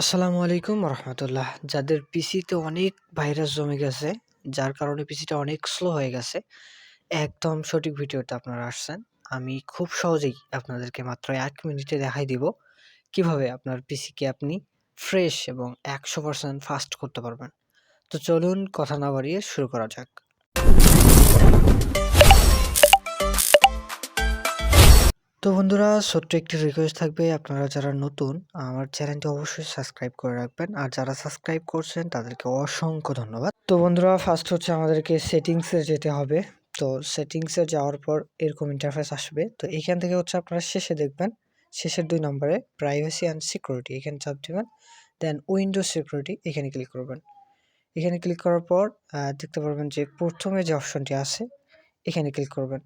আসসালামু আলাইকুম রহমতুল্লাহ। যাদের পিসিতে অনেক ভাইরাস জমে গেছে, যার কারণে পিসিটা অনেক স্লো হয়ে গেছে, একদম সঠিক ভিডিওতে আপনারা আসছেন। আমি খুব সহজেই আপনাদেরকে মাত্র এক মিনিটে দেখাই দিব কীভাবে আপনার পিসিকে আপনি ফ্রেশ এবং একশো পার্সেন্ট ফাস্ট করতে পারবেন। তো চলুন কথা না বাড়িয়ে শুরু করা যাক। তো বন্ধুরা, ছোট্ট একটি রিকোয়েস্ট থাকবে। আপনারা যারা নতুন, আমার চ্যানেলটি অবশ্যই সাবস্ক্রাইব করে রাখবেন। আর যারা সাবস্ক্রাইব করছেন, তাদেরকে অসংখ্য ধন্যবাদ। তো বন্ধুরা ফার্স্ট হচ্ছে আমাদেরকে সেটিংসে যেতে হবে। তো সেটিংসে যাওয়ার পর এরকম ইন্টারফেস আসবে। তো এখান থেকে হচ্ছে আপনারা শেষে দেখবেন, শেষের দুই নম্বরে প্রাইভেসি অ্যান্ড সিকিউরিটি এখানে চাপ দেবেন। দেন উইন্ডো সিকিউরিটি এখানে ক্লিক করবেন। এখানে ক্লিক করার পর দেখতে পারবেন যে প্রথমে যে অপশনটি আছে, এখানে ক্লিক করবেন।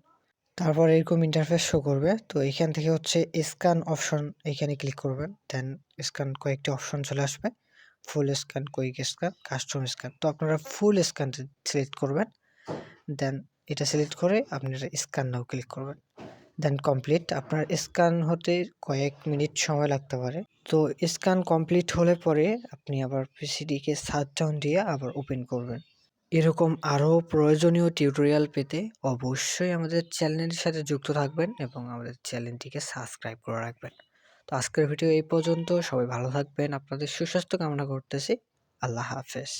তারপর এরকম ইন্টারফেস শো করবে। তো এখান থেকে হচ্ছে স্ক্যান অপশন এখানে ক্লিক করবেন। দেন স্ক্যান কয়েকটি অপশন চলে আসবে। Full scan quick scan custom scan তো আপনারা ফুল স্ক্যান সিলেক্ট করবেন। দেন এটা সিলেক্ট করে আপনারা স্ক্যান নাও ক্লিক করবেন। দেন কমপ্লিট আপনার স্ক্যান হতে কয়েক মিনিট সময় লাগতে পারে। তো স্ক্যান কমপ্লিট হলে পরে আপনি আবার পিসিডিকে সাত ডাউন দিয়ে আবার ওপেন করবেন। এরকম আরও প্রয়োজনীয় টিউটোরিয়াল পেতে অবশ্যই আমাদের চ্যানেলের সাথে যুক্ত থাকবেন এবং আমাদের চ্যানেলটিকে সাবস্ক্রাইব করে রাখবেন। তো আজকের ভিডিও এই পর্যন্ত। সবাই ভালো থাকবেন। আপনাদের সুস্বাস্থ্য কামনা করতেছি। আল্লাহ হাফেজ।